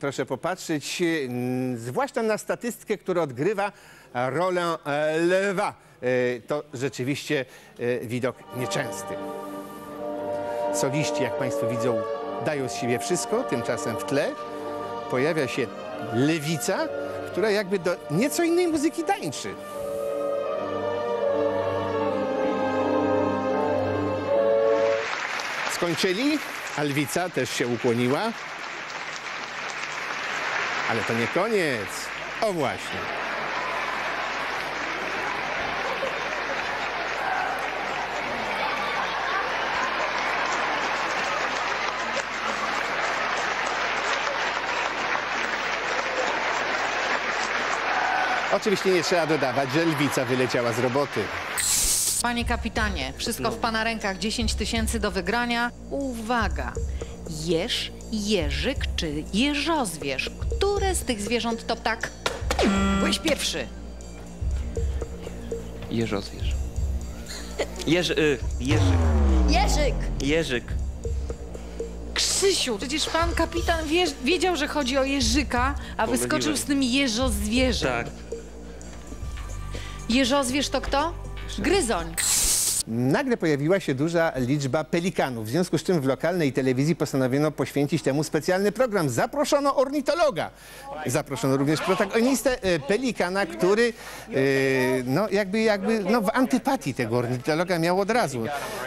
Proszę popatrzeć, mm, zwłaszcza na statystykę, która odgrywa rolę e, lwa. E, To rzeczywiście e, widok nieczęsty. Soliści, jak Państwo widzą, dają z siebie wszystko, tymczasem w tle pojawia się lewica, która jakby do nieco innej muzyki tańczy. Skończyli, a lwica też się ukłoniła. Ale to nie koniec. O właśnie. Oczywiście nie trzeba dodawać, że lwica wyleciała z roboty. Panie kapitanie, wszystko w pana rękach, 10 tysięcy do wygrania. Uwaga! Jeż, jeżyk czy jeżozwierz? Które z tych zwierząt to ptak? Byłeś pierwszy. Jeżozwierz. Jerzy, y, Jerzyk. Jerzyk! Jerzyk. Krzysiu, przecież pan kapitan wie, wiedział, że chodzi o jeżyka, a Pomyliłem. wyskoczył z tym jeżozwierzem. Tak. Jeżozwierz to kto? Gryzoń. Nagle pojawiła się duża liczba pelikanów, w związku z czym w lokalnej telewizji postanowiono poświęcić temu specjalny program. Zaproszono ornitologa. Zaproszono również protagonistę e, pelikana, który e, no, jakby, jakby no, w antypatii tego ornitologa miał od razu.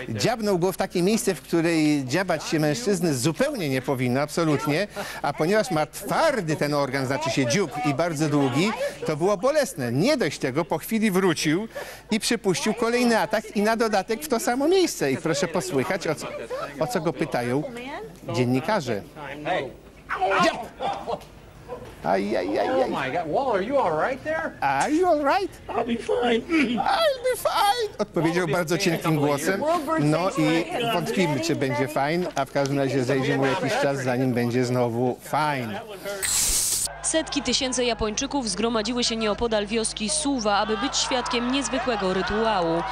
Dziabnął go w takie miejsce, w której dziabać się mężczyzny zupełnie nie powinno, absolutnie, a ponieważ ma twardy ten organ, znaczy się dziób i bardzo długi, to było bolesne. Nie dość tego, po chwili wrócił i przypuścił kolejny atak i na dodatek w to samo miejsce. I proszę posłychać, o co, o co go pytają dziennikarze. Oh aj. my God, Waller, you all right there? Are you all right? I'll be fine. I'll be fine! Odpowiedział bardzo cienkim głosem. No i wątpimy, czy będzie fajn, a w każdym razie zejdzie mu jakiś czas, zanim będzie znowu fajn. Setki tysięcy Japończyków zgromadziły się nieopodal wioski Suwa, aby być świadkiem niezwykłego rytuału.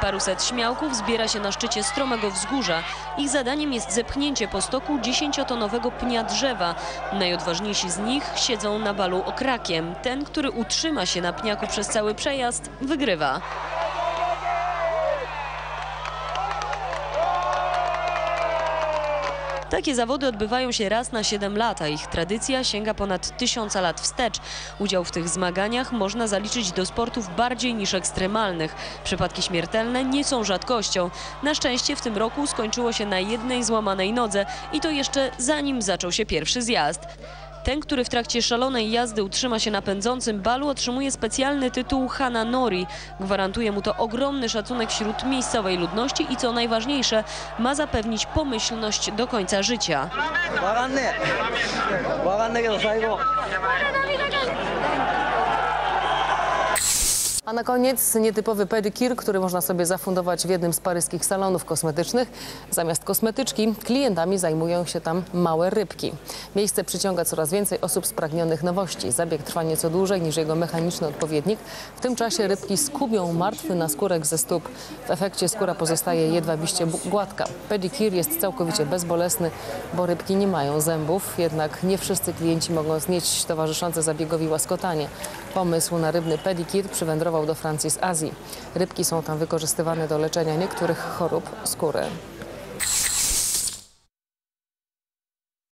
Paruset śmiałków zbiera się na szczycie stromego wzgórza. Ich zadaniem jest zepchnięcie po stoku dziesięciotonowego pnia drzewa. Najodważniejsi z nich siedzą na balu okrakiem. Ten, który utrzyma się na pniaku przez cały przejazd, wygrywa. Takie zawody odbywają się raz na 7 lat, a ich tradycja sięga ponad tysiąca lat wstecz. Udział w tych zmaganiach można zaliczyć do sportów bardziej niż ekstremalnych. Przypadki śmiertelne nie są rzadkością. Na szczęście w tym roku skończyło się na jednej złamanej nodze i to jeszcze zanim zaczął się pierwszy zjazd. Ten, który w trakcie szalonej jazdy utrzyma się na pędzącym balu, otrzymuje specjalny tytuł Hana Nori. Gwarantuje mu to ogromny szacunek wśród miejscowej ludności i co najważniejsze, ma zapewnić pomyślność do końca życia. A na koniec nietypowy pedikir, który można sobie zafundować w jednym z paryskich salonów kosmetycznych. Zamiast kosmetyczki klientami zajmują się tam małe rybki. Miejsce przyciąga coraz więcej osób spragnionych nowości. Zabieg trwa nieco dłużej niż jego mechaniczny odpowiednik. W tym czasie rybki skubią martwy naskórek ze stóp. W efekcie skóra pozostaje jedwabiście gładka. Pedikir jest całkowicie bezbolesny, bo rybki nie mają zębów. Jednak nie wszyscy klienci mogą znieść towarzyszące zabiegowi łaskotanie. Pomysł na rybny pedikir przywędrował do Francji z Azji. Rybki są tam wykorzystywane do leczenia niektórych chorób skóry.